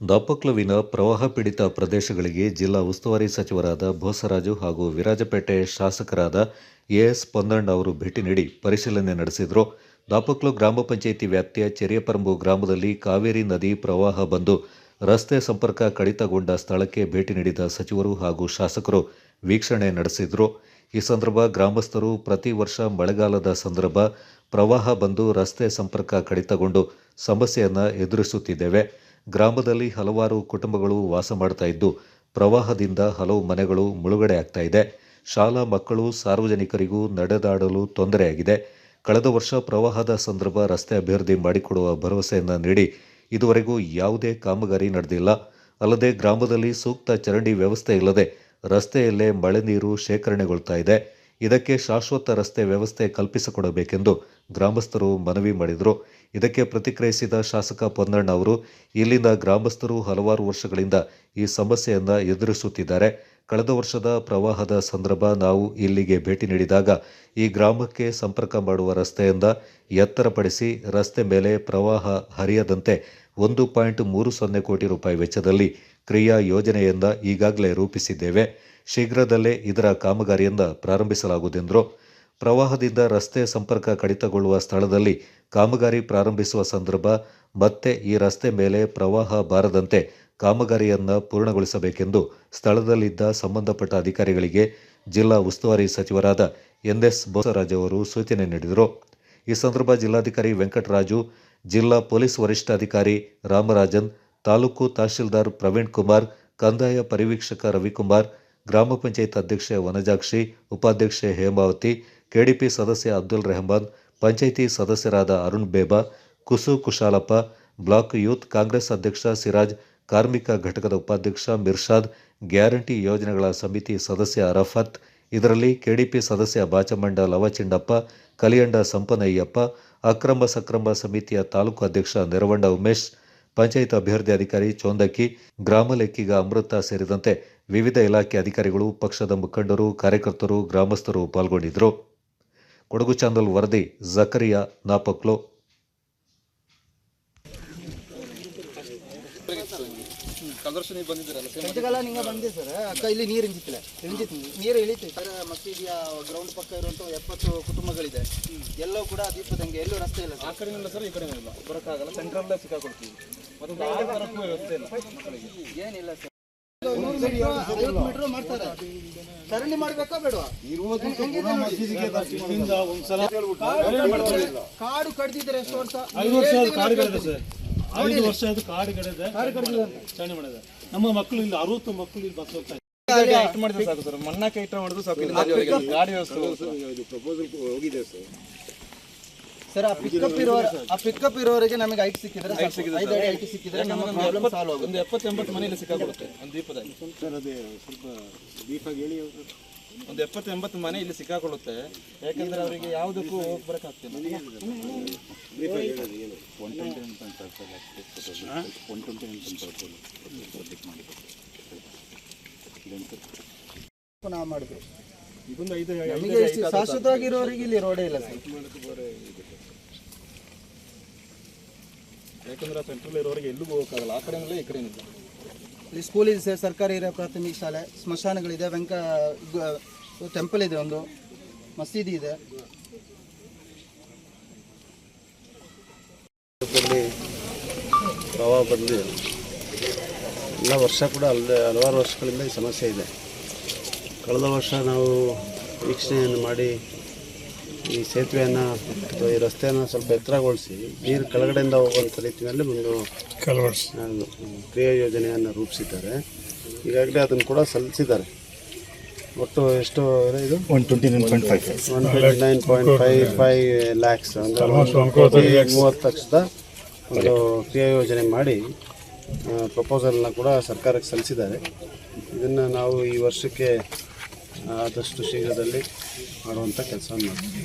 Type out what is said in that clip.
ದಾಪಕ್ಲುವಿನ ಪ್ರವಾಹ ಪೀಡಿತ ಪ್ರದೇಶಗಳಿಗೆ ಜಿಲ್ಲಾ ಉಸ್ತುವಾರಿ ಸಚಿವರಾದ ಬೋಸರಾಜು ಹಾಗೂ ವಿರಾಜಪೇಟೆ ಶಾಸಕರಾದ ಎಎಸ್ ಪೊನ್ನಣ್ಣ ಅವರು ಭೇಟಿ ನೀಡಿ ಪರಿಶೀಲನೆ ನಡೆಸಿದರು. ದಾಪಕ್ಲು ಗ್ರಾಮ ಪಂಚಾಯಿತಿ ವ್ಯಾಪ್ತಿಯ ಚೆರಿಯಪರಂಬು ಗ್ರಾಮದಲ್ಲಿ ಕಾವೇರಿ ನದಿ ಪ್ರವಾಹ ಬಂದು ರಸ್ತೆ ಸಂಪರ್ಕ ಕಡಿತಗೊಂಡ ಸ್ಥಳಕ್ಕೆ ಭೇಟಿ ನೀಡಿದ ಸಚಿವರು ಹಾಗೂ ಶಾಸಕರು ವೀಕ್ಷಣೆ ನಡೆಸಿದರು. ಈ ಸಂದರ್ಭ ಗ್ರಾಮಸ್ಥರು ಪ್ರತಿ ವರ್ಷ ಮಳೆಗಾಲದ ಸಂದರ್ಭ ಪ್ರವಾಹ ಬಂದು ರಸ್ತೆ ಸಂಪರ್ಕ ಕಡಿತಗೊಂಡು ಸಮಸ್ಯೆಯನ್ನು ಎದುರಿಸುತ್ತಿದ್ದೇವೆ. ಗ್ರಾಮದಲ್ಲಿ ಹಲವಾರು ಕುಟುಂಬಗಳು ವಾಸ ಮಾಡ್ತಾ ಇದ್ದು, ಪ್ರವಾಹದಿಂದ ಹಲವು ಮನೆಗಳು ಮುಳುಗಡೆ ಆಗ್ತಾ ಇದೆ. ಶಾಲಾ ಮಕ್ಕಳು ಸಾರ್ವಜನಿಕರಿಗೂ ನಡೆದಾಡಲು ತೊಂದರೆಯಾಗಿದೆ. ಕಳೆದ ವರ್ಷ ಪ್ರವಾಹದ ಸಂದರ್ಭ ರಸ್ತೆ ಅಭಿವೃದ್ಧಿ ಮಾಡಿಕೊಡುವ ಭರವಸೆಯನ್ನು ನೀಡಿ ಇದುವರೆಗೂ ಯಾವುದೇ ಕಾಮಗಾರಿ ನಡೆದಿಲ್ಲ. ಅಲ್ಲದೆ ಗ್ರಾಮದಲ್ಲಿ ಸೂಕ್ತ ಚರಂಡಿ ವ್ಯವಸ್ಥೆ ಇಲ್ಲದೆ ರಸ್ತೆಯಲ್ಲೇ ಮಳೆ ನೀರು ಶೇಖರಣೆಗೊಳ್ತಾ ಇದೆ. ಇದಕ್ಕೆ ಶಾಶ್ವತ ರಸ್ತೆ ವ್ಯವಸ್ಥೆ ಕಲ್ಪಿಸಿಕೊಡಬೇಕೆಂದು ಗ್ರಾಮಸ್ಥರು ಮನವಿ ಮಾಡಿದರು. ಇದಕ್ಕೆ ಪ್ರತಿಕ್ರಿಯಿಸಿದ ಶಾಸಕ ಪೊನ್ನಣ್ಣ ಅವರು, ಇಲ್ಲಿನ ಗ್ರಾಮಸ್ಥರು ಹಲವಾರು ವರ್ಷಗಳಿಂದ ಈ ಸಮಸ್ಯೆಯನ್ನು ಎದುರಿಸುತ್ತಿದ್ದಾರೆ. ಕಳೆದ ವರ್ಷದ ಪ್ರವಾಹದ ಸಂದರ್ಭ ನಾವು ಇಲ್ಲಿಗೆ ಭೇಟಿ ನೀಡಿದಾಗ ಈ ಗ್ರಾಮಕ್ಕೆ ಸಂಪರ್ಕ ಮಾಡುವ ರಸ್ತೆಯಿಂದ ಎತ್ತರಪಡಿಸಿ ರಸ್ತೆ ಮೇಲೆ ಪ್ರವಾಹ ಹರಿಯದಂತೆ ಒಂದು ಪಾಯಿಂಟ್ ಮೂರು ಸೊನ್ನೆ ಕೋಟಿ ರೂಪಾಯಿ ವೆಚ್ಚದಲ್ಲಿ ಕ್ರಿಯಾ ಯೋಜನೆಯಿಂದ ಈಗಾಗಲೇ ರೂಪಿಸಿದ್ದೇವೆ. ಶೀಘ್ರದಲ್ಲೇ ಇದರ ಕಾಮಗಾರಿಯಿಂದ ಪ್ರಾರಂಭಿಸಲಾಗುವುದೆಂದರು. ಪ್ರವಾಹದಿಂದ ರಸ್ತೆ ಸಂಪರ್ಕ ಕಡಿತಗೊಳ್ಳುವ ಸ್ಥಳದಲ್ಲಿ ಕಾಮಗಾರಿ ಪ್ರಾರಂಭಿಸುವ ಸಂದರ್ಭ, ಮತ್ತೆ ಈ ರಸ್ತೆ ಮೇಲೆ ಪ್ರವಾಹ ಬಾರದಂತೆ ಕಾಮಗಾರಿಯನ್ನು ಪೂರ್ಣಗೊಳಿಸಬೇಕೆಂದು ಸ್ಥಳದಲ್ಲಿದ್ದ ಸಂಬಂಧಪಟ್ಟ ಅಧಿಕಾರಿಗಳಿಗೆ ಜಿಲ್ಲಾ ಉಸ್ತುವಾರಿ ಸಚಿವರಾದ ಎನ್ ಎಸ್ ಬೋಸರಾಜ್ ಅವರು ಸೂಚನೆ ನೀಡಿದರು. ಈ ಸಂದರ್ಭ ಜಿಲ್ಲಾಧಿಕಾರಿ ವೆಂಕಟರಾಜು, ಜಿಲ್ಲಾ ಪೊಲೀಸ್ ವರಿಷ್ಠಾಧಿಕಾರಿ ರಾಮರಾಜನ್, ತಾಲೂಕು ತಹಶೀಲ್ದಾರ್ ಪ್ರವೀಣ್ ಕುಮಾರ್, ಕಂದಾಯ ಪರಿವೀಕ್ಷಕ ರವಿಕುಮಾರ್, ಗ್ರಾಮ ಪಂಚಾಯತ್ ಅಧ್ಯಕ್ಷೆ ವನಜಾಕ್ಷಿ, ಉಪಾಧ್ಯಕ್ಷೆ ಹೇಮಾವತಿ ಕೆಡಿಪಿ ಸದಸ್ಯ ಅಬ್ದುಲ್ ರೆಹಮಾನ್, ಪಂಚಾಯಿತಿ ಸದಸ್ಯರಾದ ಅರುಣ್ ಬೇಬಾ, ಕುಸು ಕುಶಾಲಪ್ಪ, ಬ್ಲಾಕ್ ಯೂತ್ ಕಾಂಗ್ರೆಸ್ ಅಧ್ಯಕ್ಷ ಸಿರಾಜ್, ಕಾರ್ಮಿಕ ಘಟಕದ ಉಪಾಧ್ಯಕ್ಷ ಮಿರ್ಷಾದ್, ಗ್ಯಾರಂಟಿ ಯೋಜನೆಗಳ ಸಮಿತಿ ಸದಸ್ಯ ಅರಫತ್, ಇದರಲ್ಲಿ ಕೆಡಿಪಿ ಸದಸ್ಯ ಬಾಚಮಂಡ ಲವಚಿಂಡಪ್ಪ, ಕಲಿಯಂಡ ಸಂಪನಯ್ಯಪ್ಪ, ಅಕ್ರಮ ಸಕ್ರಮ ಸಮಿತಿಯ ತಾಲೂಕು ಅಧ್ಯಕ್ಷ ನೆರವಂಡ ಉಮೇಶ್, ಪಂಚಾಯತ್ ಅಭಿವೃದ್ಧಿ ಅಧಿಕಾರಿ ಚೋಂದಕ್ಕಿ, ಗ್ರಾಮ ಲೆಕ್ಕಿಗ ಅಮೃತ ಸೇರಿದಂತೆ ವಿವಿಧ ಇಲಾಖೆ ಅಧಿಕಾರಿಗಳು, ಪಕ್ಷದ ಮುಖಂಡರು, ಕಾರ್ಯಕರ್ತರು, ಗ್ರಾಮಸ್ಥರು ಪಾಲ್ಗೊಂಡಿದ್ದರು. ಕೊಡಗು ಚಾನಲ್ ವರದಿ ಜಕರಿಯಾ ನಾಪಕ್ಲೋ. ಕಳೆದ ವರ್ಷ ನೀವು ಬಂದಿದ್ದೀರಲ್ಲ ಸೇಮ್ ನಿಂಗೆ ಬಂದೆ ಸರ್. ಅಕ್ಕ ಇಲ್ಲಿ ನೀರು ಇಂಜಿತ್ತಿಲ್ಲ ಇಳಿದಿತ್ತು ನೀರು ಇಳಿತು ಸರ್ ಮಸೀದಿಯ ಗ್ರೌಂಡ್ ಪಕ್ಕ ಇರುವಂಥ ಎಪ್ಪತ್ತು ಕುಟುಂಬಗಳಿದೆ. ಎಲ್ಲವೂ ಕೂಡ ದೀಪದಂಗೆ ಎಲ್ಲೂ ರಸ್ತೆ ಇಲ್ಲ ಆ ಕಡೆಯಿಂದ ಸರ್ ಈ ಕಡೆ ಇಲ್ಲ. ಬರೋಕ್ಕಾಗಲ್ಲ. ಸೆಂಟ್ರಲ್ಲೇ ಸಿಕ್ಕಾಕೊಳ್ತೀವಿ ಮತ್ತು ವ್ಯವಸ್ಥೆ ಇಲ್ಲ ಮಕ್ಕಳಿಗೆ. ಏನಿಲ್ಲ ಸರ್. ಮಾಡ್ಬೇಕಾ ಬೇಡವಾ ಕಾಡು ಕಡ್ದಿದ್ರೆ ಎಷ್ಟು ವರ್ಷ? ಐದು ವರ್ಷ ಅದು ಕಾಡು ಕಡಿದೆ ಸರ್. ಐದು ವರ್ಷ ಅದು ಕಾಡು ಕಡಿದೆ ಚಂಡಿ ಮಾಡಿದೆ. ನಮ್ಮ ಮಕ್ಕಳು ಇಲ್ಲಿ ಅರವತ್ತು ಮಕ್ಕಳು ಇಲ್ಲಿ ಬಸ್ ಹೋಗ್ತಾ ಮಾಡಿದ್ರೆ ಸಾಕು ಸರ್. ಮಣ್ಣಕ್ಕೆ ಮಾಡಿದ್ರು ಸಾಕು. ಇಲ್ಲಿ ಗಾಡಿ- ವ್ಯವಸ್ಥೆ. ವ್ಯವಸ್ಥೆ ಹೋಗಿದೆ ಸರ್. ಆ ಪಿಕಪ್ ಇರೋ ಆ ಪಿಕಪ್ ಇರೋರಿಗೆ ನಮಗೆ ಐಟ್ ಸಿಕ್ಕಿದ್ರೆ ಸಾಕು. ಐದು ಅಡಿ ಐಟ್ ಸಿಕ್ಕಿದ್ರೆ ನಮ್ಮ ಒಂದು ಪ್ರಾಬ್ಲಮ್ ಎಪ್ಪತ್ತು- ಸಾಲ್ವ್ ಆಗುತ್ತೆ. ಒಂದು ಎಪ್ಪತ್ತು ಎಂಬತ್ತು ಮನೆಯಲ್ಲಿ ಸಿಕ್ಕಾಕೊಡುತ್ತೆ ಒಂದು ದೀಪದಲ್ಲಿ. ಒಂದು ಎಪ್ಪತ್ತು ಎಂಬತ್ತು ಮನೆ ಇಲ್ಲಿ ಸಿಕ್ಕಾಕೊಳ್ಳುತ್ತೆ. ಯಾಕಂದ್ರೆ ಅವರಿಗೆ ಯಾವುದಕ್ಕೂ ಹೋಗಿ ಬರೋಕ್ಕಾಗ್ತಿಲ್ಲ. ನಾವು ಮಾಡಿದ್ವಿ. ಇದೊಂದು ಐದು ನಮಗೆ ಇಷ್ಟು ಶಾಶ್ವತವಾಗಿರೋರಿಗೆ ಇಲ್ಲಿ ರೋಡೇ ಇಲ್ಲ ಸರ್ ಯಾಕಂದ್ರೆ ಸೆಂಟ್ರಲ್ ಇರೋರಿಗೆ ಎಲ್ಲೂ ಹೋಗೋಕ್ಕಾಗಲ್ಲ. ಆ ಕಡೆನಲ್ಲ ಈ ಕಡೆಯಿಂದ. ಇಲ್ಲಿ ಸ್ಕೂಲ್ ಇದೆ ಸರ್ ಸರ್ಕಾರಿ ಹಿರಿಯ ಪ್ರಾಥಮಿಕ ಶಾಲೆ ಸ್ಮಶಾನಗಳಿದೆ ವೆಂಕ ಟೆಂಪಲ್ ಇದೆ ಒಂದು ಮಸೀದಿ ಇದೆ. ದಲ್ಲಿ ಪ್ರವಾಹ ಬಂದು ಎಲ್ಲ ವರ್ಷ ಕೂಡ ಅಲ್ಲದೆ ಹಲವಾರು ವರ್ಷಗಳಿಂದ ಈ ಸಮಸ್ಯೆ ಇದೆ. ಕಳೆದ ವರ್ಷ ನಾವು ವೀಕ್ಷಣೆಯನ್ನು ಮಾಡಿ ಈ ಸೇತುವೆಯನ್ನು ಅಥವಾ ಈ ರಸ್ತೆಯನ್ನು ಸ್ವಲ್ಪ ಎತ್ತರಗೊಳಿಸಿ ನೀರು ಕೆಳಗಡೆಯಿಂದ ಹೋಗುವಂಥ ರೀತಿಯಲ್ಲಿ ಒಂದು ಕ್ರಿಯಾ ಯೋಜನೆಯನ್ನು ರೂಪಿಸಿದ್ದಾರೆ. ಈಗಾಗಲೇ ಅದನ್ನು ಕೂಡ ಸಲ್ಲಿಸಿದ್ದಾರೆ. ಒಟ್ಟು ಎಷ್ಟು ಇದೆ ಇದು? One twenty nine point five one twenty nine point five five lakhs ಅಂದರೆ ಮೂವತ್ತು ಲಕ್ಷದ ಒಂದು ಕ್ರಿಯಾ ಯೋಜನೆ ಮಾಡಿ ಪ್ರಪೋಸಲ್ನ ಕೂಡ ಸರ್ಕಾರಕ್ಕೆ ಸಲ್ಲಿಸಿದ್ದಾರೆ. ಇದನ್ನು ನಾವು ಈ ವರ್ಷಕ್ಕೆ ಆದಷ್ಟು ಶೀಘ್ರದಲ್ಲಿ ಮಾಡುವಂಥ ಕೆಲಸ ಮಾಡ್ತೀವಿ.